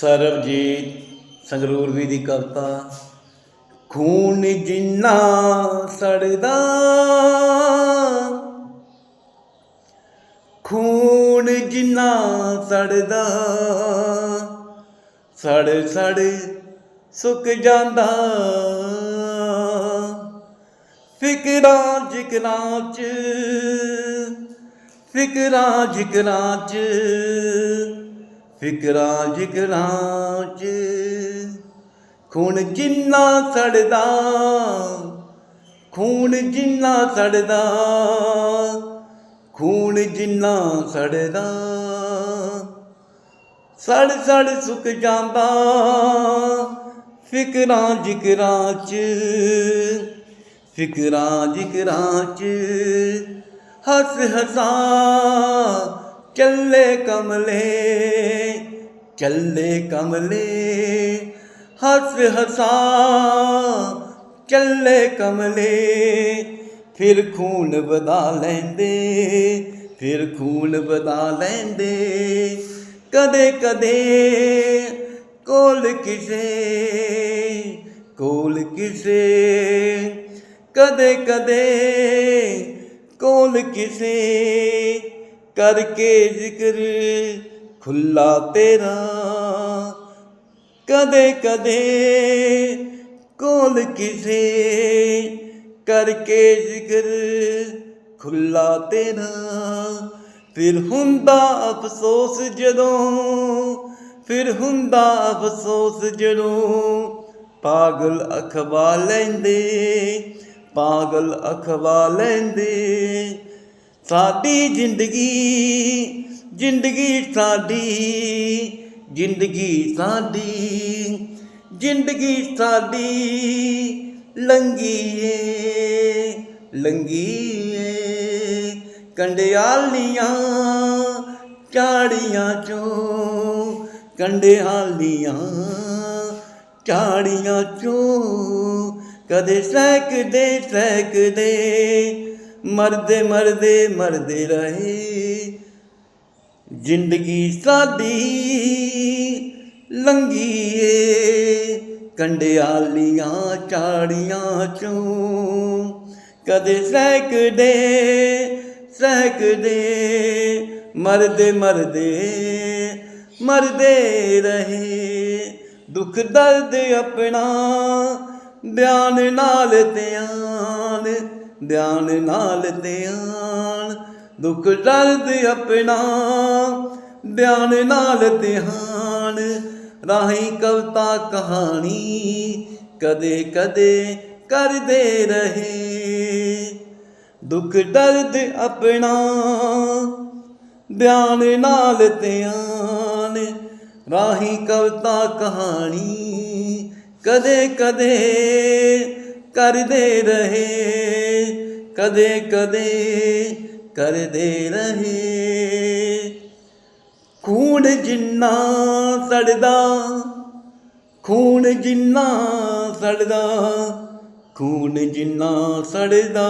ਸਰਬਜੀਤ ਸੰਗਰੂਰਵੀ ਦੀ ਕਵਿਤਾ, ਖੂਨ ਜਿੰਨਾ ਸੜਦਾ, ਖੂਨ ਜਿੰਨਾ ਸੜਦਾ, ਸੜ ਸੜ ਸੁੱਕ ਜਾਂਦਾ। ਫਿਕਰਾਂ ਜਿਕਰਾਂ ਚ, ਫਿਕਰਾਂ ਜਿਕਰਾਂ ਚ ਫਿਕਰਾਂ ਜਿਕਰਾਂ ਚ ਖੂਨ ਜਿੰਨਾ ਸੜਦਾ, ਖੂਨ ਜਿੰਨਾ ਸੜਦਾ, ਖੂਨ ਜਿੰਨਾ ਸੜਦਾ। ਸੜ ਸੜ ਸੁੱਕ ਜਾਂਦਾ ਫਿਕਰਾਂ ਜਿਕਰਾਂ ਚ, ਫਿਕਰਾਂ ਜਿਕਰਾਂ ਚ। ਹੱਸ ਹਸਾ ਚੱਲੇ ਕਮਲੇ ਚੱਲੇ ਕਮਲੇ, ਹੱਸ ਹਸਾ, ਚੱਲੇ ਕਮਲੇ। ਫਿਰ ਖੂਨ ਵਧਾ ਲੈਂਦੇ, ਫਿਰ ਖੂਨ ਵਧਾ ਲੈਂਦੇ। ਕਦੇ ਕਦੇ ਕੋਲ ਕਿਸੇ ਕੋਲ ਕਿਸੇ। ਕਦੇ ਕਦੇ ਕੋਲ ਕਿਸੇ, ਕਰਕੇ ਜ਼ਿਕਰ ਖੁੱਲਾ ਤੇਰਾ, ਕਦੇ ਕਦੇ ਕੋਲ ਕਿਸੇ ਕਰਕੇ ਜ਼ਿਕਰ। ਖੁੱਲਾ ਤੇਰਾ, ਫਿਰ ਹੁੰਦਾ ਅਫਸੋਸ ਜਦੋਂ, ਫਿਰ ਹੁੰਦਾ ਅਫਸੋਸ ਜਦੋਂ। ਪਾਗਲ ਅਖਵਾ ਲੈਂਦੇ, ਪਾਗਲ ਅਖਵਾ ਲੈਂਦੇ। ਸਾਡੀ ਜ਼ਿੰਦਗੀ ਜ਼ਿੰਦਗੀ ਸਾਡੀ ਜ਼ਿੰਦਗੀ ਸਾਡੀ ਜ਼ਿੰਦਗੀ ਸਾਡੀ ਲੰਗੀਏ ਲੰਗੀਏ ਕੰਡਿਆਲੀਆਂ ਝਾੜੀਆਂ ਚੋਂ, ਕੰਡਿਆਲੀਆਂ ਝਾੜੀਆਂ ਚੋਂ ਕਦੇ ਸਹਿਕਦੇ ਸਹਿਕਦੇ, ਮਰਦੇ ਮਰਦੇ ਮਰਦੇ ਰਹੇ। ਜ਼ਿੰਦਗੀ ਸਾਡੀ ਲੰਗੀਏ ਕੰਡਿਆਲੀਆਂ ਝਾੜੀਆਂ ਚੋਂ। ਕਦੇ ਸਹਿਕਦੇ ਸਹਿਕਦੇ ਮਰਦੇ ਮਰਦੇ ਮਰਦੇ ਰਹੇ। ਦੁੱਖ, ਦਰਦ ਆਪਣਾ ਬਿਆਨ ਨਾਲ ਧਿਆਨ, ਬਿਆਨ ਨਾਲ ਧਿਆਨ। ਦੁੱਖ ਦਰਦ ਆਪਣਾ ਬਿਆਨ ਨਾਲ ਧਿਆਨ ਰਾਹੀਂ ਕਵਤਾ ਕਹਾਣੀ ਕਦੇ ਕਦੇ ਕਰਦੇ ਰਹੇ। ਦੁੱਖ ਦਰਦ ਆਪਣਾ ਬਿਆਨ ਨਾਲ ਧਿਆਨ ਰਾਹੀਂ ਕਵਤਾ ਕਹਾਣੀ ਕਦੇ ਕਦੇ ਕਰਦੇ ਰਹੇ। ਕਦੇ ਕਦੇ ਕਰਦੇ ਰਹੇ। ਖੂਨ ਜਿੰਨਾ ਸੜਦਾ ਖੂਨ ਜਿੰਨਾ ਸੜਦਾ ਖੂਨ ਜਿੰਨਾ ਸੜਦਾ।